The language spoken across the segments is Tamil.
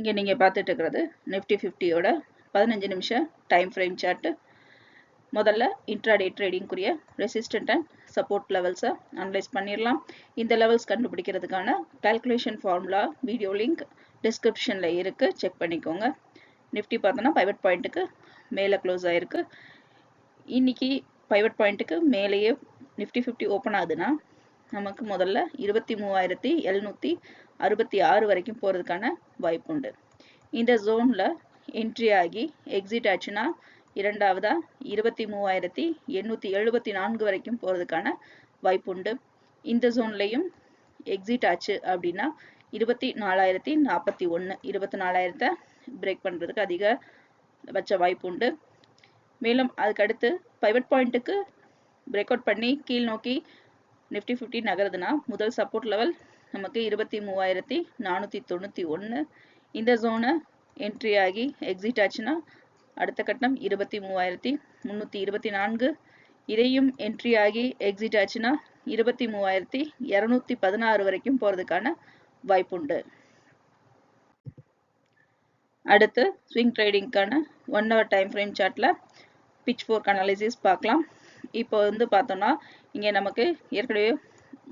இங்கே நீங்கள் பார்த்துட்டு இருக்கிறது நிஃப்டி ஃபிஃப்டியோட பதினஞ்சு நிமிஷம் டைம் ஃப்ரேம் சார்ட்டு முதல்ல இன்ட்ராடே ட்ரேடிங்குரிய ரெசிஸ்டன்ட் அண்ட் சப்போர்ட் லெவல்ஸை அனலைஸ் பண்ணிடலாம் இந்த லெவல்ஸ் கண்டுபிடிக்கிறதுக்கான கால்குலேஷன் ஃபார்முலா வீடியோ லிங்க் டிஸ்கிரிப்ஷனில் இருக்குது செக் பண்ணிக்கோங்க. நிஃப்டி பார்த்தோன்னா பைவட் பாயிண்ட்டுக்கு மேலே க்ளோஸ் ஆகிருக்கு இன்னைக்கு பைவட் பாயிண்ட்டுக்கு மேலேயே நிஃப்டி ஃபிஃப்டி ஓப்பன் ஆகுதுன்னா நமக்கு முதல்ல இருபத்தி மூவாயிரத்தி எழுநூற்றி அறுபத்தி ஆறு வரைக்கும் போகிறதுக்கான வாய்ப்பு உண்டு இந்த ஜோனில் என்ட்ரி ஆகி எக்ஸிட் ஆச்சுன்னா இரண்டாவதா இருபத்தி மூவாயிரத்தி எண்ணூற்றி எழுபத்தி நான்கு வரைக்கும் போகிறதுக்கான வாய்ப்பு உண்டு இந்த ஜோன்லையும் எக்ஸிட் ஆச்சு அப்படின்னா இருபத்தி நாலாயிரத்தி நாற்பத்தி ஒன்று இருபத்தி நாலாயிரத்தை பிரேக் பண்ணுறதுக்கு அதிகபட்ச வாய்ப்பு உண்டு மேலும் அதுக்கடுத்து பைவட் பாயிண்ட்டுக்கு பிரேக் அவுட் பண்ணி கீழ் நோக்கி நிஃப்டி ஃபிஃப்டி நகருதுன்னா முதல் சப்போர்ட் லெவல் நமக்கு இருபத்தி மூவாயிரத்தி நானூற்றி தொண்ணூற்றி ஒன்று இந்த ஜோனை என்ட்ரி ஆகி எக்ஸிட் ஆச்சுன்னா அடுத்த கட்டம் இருபத்தி மூவாயிரத்தி முந்நூற்றி இருபத்தி நான்கு. இதையும் என்ட்ரி ஆகி எக்ஸிட் ஆச்சுன்னா இருபத்தி மூவாயிரத்தி இரநூத்தி பதினாறு வரைக்கும் போகிறதுக்கான வாய்ப்புண்டு அடுத்து ஸ்விங் ட்ரேடிங்க்கான ஒன் ஹவர் டைம் ஃப்ரேம் சார்ட்டில் பிச் ஃபோர்க் அனாலிசிஸ் பார்க்கலாம். இப்போ வந்து பார்த்தோம்னா இங்கே நமக்கு ஏற்கனவே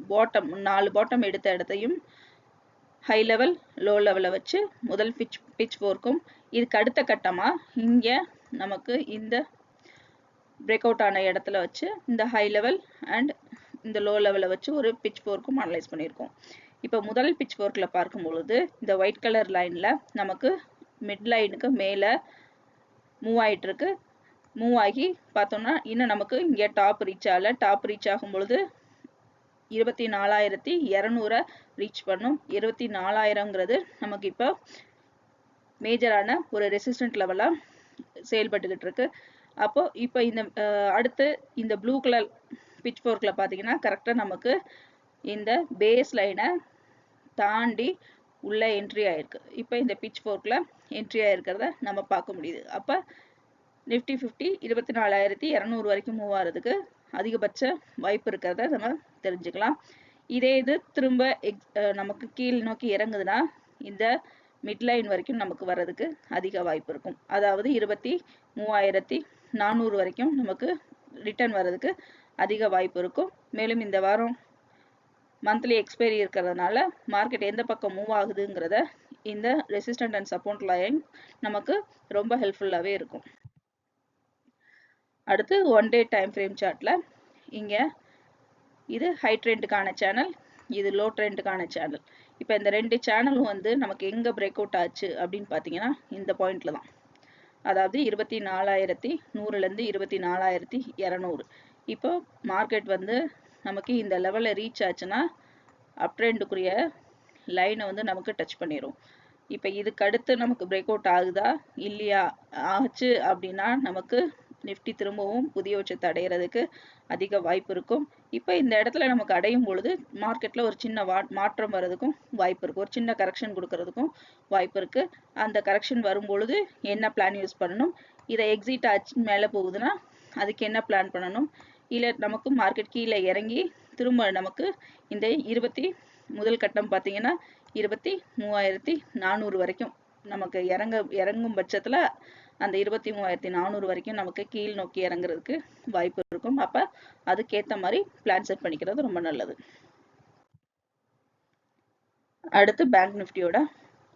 பாட்டம் நாலு பாட்டம் எடுத்த இடத்தையும் ஹை லெவல் லோ லெவலில் வச்சு முதல் பிச் பிச் போர்க்கும் இதுக்கு அடுத்த கட்டமாக இங்கே நமக்கு இந்த பிரேக் அவுட் ஆன இடத்துல வச்சு இந்த ஹை லெவல் அண்ட் இந்த லோ லெவலில் வச்சு ஒரு பிச் ஃபோர்க்கும் அனலைஸ் பண்ணியிருக்கோம். இப்போ முதல் பிச் ஃபோர்க்கில் பார்க்கும் பொழுது இந்த ஒயிட் கலர் லைனில் நமக்கு மிட் லைனுக்கு மேலே மூவ் ஆகிட்டுருக்கு மூவ் ஆகி பார்த்தோம்னா இன்னும் நமக்கு இங்கே டாப் ரீச் ஆகல. டாப் ரீச் ஆகும் பொழுது இருபத்தி நாலாயிரத்தி இரநூறை ரீச் பண்ணும். இருபத்தி நாலாயிரங்கிறது நமக்கு இப்போ மேஜரான ஒரு ரெசிஸ்டன்ட் லெவலாக செயல்பட்டுக்கிட்டு இருக்கு. அப்போ இப்போ இந்த அடுத்து இந்த ப்ளூ கலர் பிச் ஃபோர்க்கில் பார்த்தீங்கன்னா கரெக்டாக நமக்கு இந்த பேஸ் லைனை தாண்டி உள்ள என்ட்ரி ஆயிருக்கு. இப்போ இந்த பிச் ஃபோர்க்கில் என்ட்ரி ஆயிருக்கிறத நம்ம பார்க்க முடியுது. அப்போ நிஃப்டி ஃபிஃப்டி இருபத்தி நாலாயிரத்தி இரநூறு வரைக்கும் மூவ் ஆகிறதுக்கு அதிகபட்ச வாய்ப்பு இருக்கிறத நம்ம தெரிஞ்சுக்கலாம். இதே இது திரும்ப எக்ஸ் நமக்கு கீழ் நோக்கி இறங்குதுன்னா இந்த மிட்லைன் வரைக்கும் நமக்கு வர்றதுக்கு அதிக வாய்ப்பு இருக்கும். அதாவது இருபத்தி மூவாயிரத்தி நானூறு வரைக்கும் நமக்கு ரிட்டர்ன் வர்றதுக்கு அதிக வாய்ப்பு இருக்கும். மேலும் இந்த வாரம் மந்த்லி எக்ஸ்பைரி இருக்கிறதுனால மார்க்கெட் எந்த பக்கம் மூவ் ஆகுதுங்கிறத இந்த ரெசிஸ்டன்ட் அண்ட் சப்போர்ட் லைன் நமக்கு ரொம்ப ஹெல்ப்ஃபுல்லாகவே இருக்கும். அடுத்து ஒன் டே டைம் ஃப்ரேம் சார்ட்டில் இங்கே இது ஹை ட்ரெண்டுக்கான சேனல் இது லோ ட்ரெண்டுக்கான சேனல் இப்போ இந்த ரெண்டு சேனலும் வந்து நமக்கு எங்கே பிரேக் அவுட் ஆச்சு அப்படின்னு பார்த்தீங்கன்னா இந்த பாயிண்டில் தான். அதாவது இருபத்தி நாலாயிரத்தி நூறுலேருந்து இருபத்தி நாலாயிரத்தி இரநூறு. இப்போ மார்க்கெட் வந்து நமக்கு இந்த லெவலில் ரீச் ஆச்சுன்னா அப் ட்ரெண்டுக்குரிய லைனை வந்து நமக்கு டச் பண்ணிடும் இப்போ இதுக்கு அடுத்து நமக்கு பிரேக் அவுட் ஆகுதா? இல்லையா? ஆச்சு அப்படின்னா நமக்கு நிஃப்டி திரும்பவும் புதிய உச்சத்தை அடையிறதுக்கு அதிக வாய்ப்பு இருக்கும். இப்போ இந்த இடத்துல நமக்கு அடையும் பொழுது மார்க்கெட்டில் ஒரு சின்ன வா மாற்றம் வர்றதுக்கும் வாய்ப்பு இருக்கும். ஒரு சின்ன கரெக்ஷன் கொடுக்கறதுக்கும் வாய்ப்பு இருக்கு. அந்த கரெக்ஷன் வரும் பொழுது என்ன பிளான் யூஸ் பண்ணணும்? இதை எக்ஸிட் ஆச்சு மேலே போகுதுன்னா அதுக்கு என்ன பிளான் பண்ணணும்? இல்லை நமக்கு மார்க்கெட் கீழே இறங்கி திரும்ப நமக்கு இந்த இருபத்தி முதல் கட்டம் பார்த்தீங்கன்னா இருபத்தி மூவாயிரத்தி நானூறு வரைக்கும் நமக்கு இறங்க இறங்கும் பட்சத்தில் அந்த இருபத்தி மூவாயிரத்தி நானூறு வரைக்கும் நமக்கு கீழ் நோக்கி இறங்குறதுக்கு வாய்ப்பு இருக்கும். அப்போ அதுக்கேற்ற மாதிரி பிளான் செட் பண்ணிக்கிறது ரொம்ப நல்லது. அடுத்து பேங்க் நிஃப்டியோட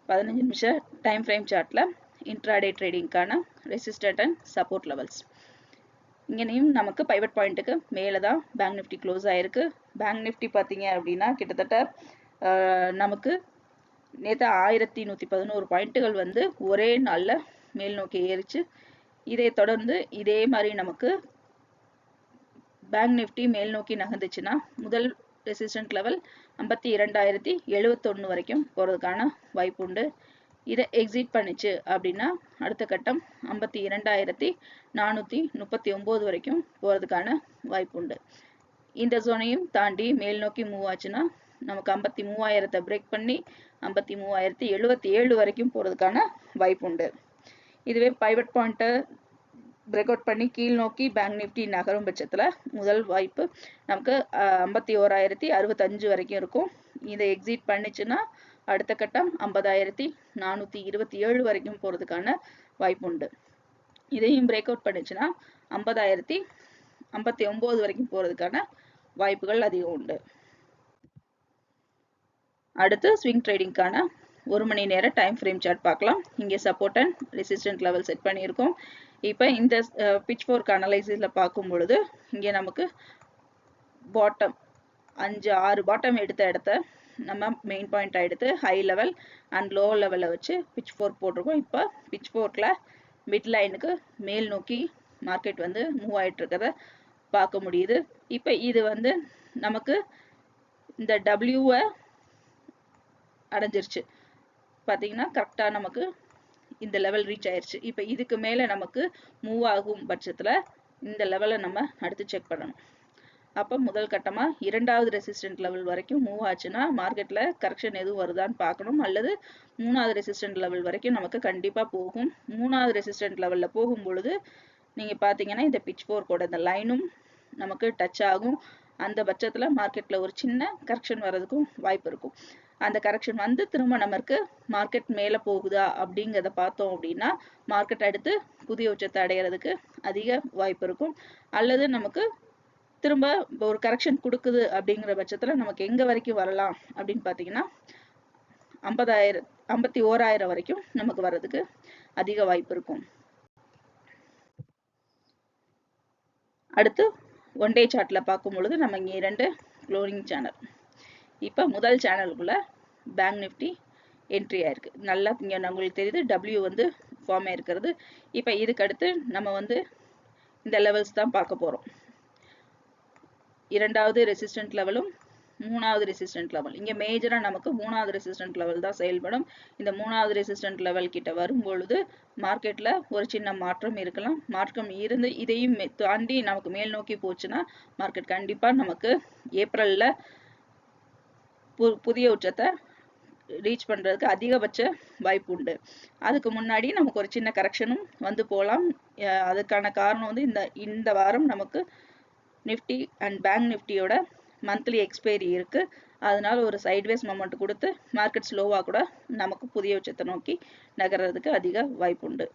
பதினஞ்சு நிமிஷம் டைம் ஃப்ரேம் சார்ட்டில் இன்ட்ராடே ட்ரேடிங்க்கான ரெசிஸ்டன்ட் அண்ட் சப்போர்ட் லெவல்ஸ் இங்கேயும் நமக்கு பைவட் பாயிண்ட்டுக்கு மேலே தான் பேங்க் நிஃப்டி க்ளோஸ் ஆயிருக்கு. பேங்க் நிஃப்டி பார்த்தீங்க அப்படின்னா கிட்டத்தட்ட நமக்கு நேற்று ஆயிரத்தி நூற்றி பதினோரு பாயிண்ட்டுகள் வந்து ஒரே நாளில் மேல் நோக்கி ஏறிச்சு. இதை தொடர்ந்து இதே மாதிரி நமக்கு பேங்க் நிஃப்டி மேல் நோக்கி நகர்ந்துச்சுன்னா முதல் ரெசிஸ்டன்ட் லெவல் ஐம்பத்தி இரண்டாயிரத்தி எழுபத்தொன்று வரைக்கும் போகிறதுக்கான வாய்ப்பு உண்டு. இதை எக்ஸிட் பண்ணிச்சு அப்படின்னா அடுத்த கட்டம் ஐம்பத்தி இரண்டாயிரத்தி நானூற்றி முப்பத்தி ஒம்பது வரைக்கும் போகிறதுக்கான வாய்ப்பு உண்டு. இந்த ஜோனையும் தாண்டி மேல் நோக்கி மூவ் ஆச்சுன்னா நமக்கு ஐம்பத்தி மூவாயிரத்தை பிரேக் பண்ணி ஐம்பத்தி மூவாயிரத்தி எழுபத்தி ஏழு வரைக்கும் போகிறதுக்கான வாய்ப்பு உண்டு. இதுவே பைவட் பாயிண்ட்டை பிரேக் அவுட் பண்ணி கீழ் நோக்கி பேங்க் நிஃப்டி நகரும் பட்சத்தில் முதல் வாய்ப்பு நமக்கு ஐம்பத்தி ஓராயிரத்தி அறுபத்தஞ்சு வரைக்கும் இருக்கும். இதை எக்ஸிட் பண்ணிச்சுன்னா அடுத்த கட்டம் ஐம்பதாயிரத்தி நானூற்றி இருபத்தி ஏழு வரைக்கும் போகிறதுக்கான வாய்ப்பு உண்டு. இதையும் பிரேக் அவுட் பண்ணுச்சுன்னா ஐம்பதாயிரத்தி ஐம்பத்தி ஒம்பது வரைக்கும் போகிறதுக்கான வாய்ப்புகள் அதிகம் உண்டு. அடுத்து ஸ்விங் ட்ரேடிங்க்கான ஒரு மணி நேரம் டைம் ஃப்ரேம் சார்ட் பார்க்கலாம். இங்கே support and resistant level set பண்ணியிருக்கோம். இப்போ இந்த பிச் ஃபோர்க் அனலைசிஸில் பார்க்கும் பொழுது இங்கே நமக்கு பாட்டம் அஞ்சு ஆறு பாட்டம் எடுத்த இடத்த நம்ம மெயின் பாயிண்ட் எடுத்து ஹை லெவல் அண்ட் லோ லெவலில் வச்சு பிச் ஃபோர்க் போட்டிருக்கோம். இப்போ பிச் ஃபோர்க்கில் மிட் லைனுக்கு மேல் நோக்கி மார்க்கெட் வந்து மூவ் ஆகிட்டு இருக்கிறத பார்க்க முடியுது. இப்போ இது வந்து நமக்கு இந்த டபிள்யூவை அடைஞ்சிருச்சு. பார்த்தீங்கன்னா கரெக்டாக நமக்கு இந்த லெவல் ரீச் ஆயிடுச்சு இப்போ இதுக்கு மேலே நமக்கு மூவ் ஆகும் பட்சத்தில் இந்த லெவலை நம்ம அடுத்து செக் பண்ணணும். அப்போ முதல் கட்டமாக இரண்டாவது ரெசிஸ்டன்ட் லெவல் வரைக்கும் மூவ் ஆச்சுன்னா மார்க்கெட்டில் கரெக்ஷன் எதுவும் வருதான்னு பார்க்கணும். அல்லது மூணாவது ரெசிஸ்டன்ட் லெவல் வரைக்கும் நமக்கு கண்டிப்பாக போகும். மூணாவது ரெசிஸ்டன்ட் லெவலில் போகும் பொழுது நீங்கள் பார்த்தீங்கன்னா இந்த பிச் போர்க்கோட இந்த லைனும் நமக்கு டச் ஆகும். அந்த பட்சத்தில் மார்க்கெட்டில் ஒரு சின்ன கரெக்ஷன் வர்றதுக்கும் வாய்ப்பு இருக்கும். அந்த கரெக்ஷன் வந்து திரும்ப நமக்கு மார்க்கெட் மேலே போகுதா அப்படிங்கிறத பார்த்தோம் அப்படின்னா மார்க்கெட் அடுத்து புதிய உச்சத்தை அடையிறதுக்கு அதிக வாய்ப்பு இருக்கும். அல்லது நமக்கு திரும்ப ஒரு கரெக்ஷன் கொடுக்குது அப்படிங்கிற பட்சத்தில் நமக்கு எங்கே வரைக்கும் வரலாம் அப்படின்னு பார்த்தீங்கன்னா ஐம்பதாயிரம் ஐம்பத்தி ஓராயிரம் வரைக்கும் நமக்கு வர்றதுக்கு அதிக வாய்ப்பு இருக்கும். அடுத்து ஒன் டே சார்ட்டில் பார்க்கும் பொழுது நம்ம இங்கே இரண்டு க்ளோனிங் சேனல் இப்போ முதல் சேனலுக்குள்ள பேங்க் நிஃப்டி என்ட்ரி ஆயிருக்கு. நல்லா இங்கே உங்களுக்கு தெரியுது டபிள்யூ வந்து ஃபார்ம் ஆயிருக்கிறது. இப்போ இதுக்கு அடுத்து நம்ம வந்து இந்த லெவல்ஸ் தான் பார்க்க போகிறோம் இரண்டாவது ரெசிஸ்டன்ட் லெவலும் மூணாவது ரெசிஸ்டன்ட் லெவல் இங்கே மேஜராக நமக்கு மூணாவது ரெசிஸ்டன்ட் லெவல் தான் செயல்படும். இந்த மூணாவது ரெசிஸ்டன்ட் லெவல் கிட்ட வரும் பொழுது மார்க்கெட்டில் ஒரு சின்ன மாற்றம் இருக்கலாம். மாற்றம் இருந்து இதையும் தாண்டி நமக்கு மேல் நோக்கி போச்சுன்னா மார்க்கெட் கண்டிப்பாக நமக்கு ஏப்ரலில் பு புதிய உச்சத்தை ரீச் பண்ணுறதுக்கு அதிகபட்ச வாய்ப்பு உண்டு அதுக்கு முன்னாடி நமக்கு ஒரு சின்ன கரெக்ஷனும் வந்து போகலாம் அதுக்கான காரணம் வந்து இந்த இந்த வாரம் நமக்கு நிஃப்டி அண்ட் பேங்க் நிஃப்டியோட மந்த்லி எக்ஸ்பைரி இருக்குது அதனால ஒரு சைட்வேஸ் மொமெண்ட் கொடுத்து மார்க்கெட் ஸ்லோவாக கூட நமக்கு புதிய உச்சத்தை நோக்கி நகர்றதுக்கு அதிக வாய்ப்பு உண்டு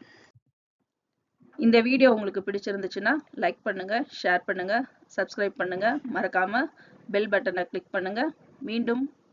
இந்த வீடியோ உங்களுக்கு பிடிச்சிருந்துச்சுன்னா லைக் பண்ணுங்கள் ஷேர் பண்ணுங்கள் சப்ஸ்கிரைப் பண்ணுங்கள் மறக்காமல் பெல் பட்டனை கிளிக் பண்ணுங்கள் மீண்டும்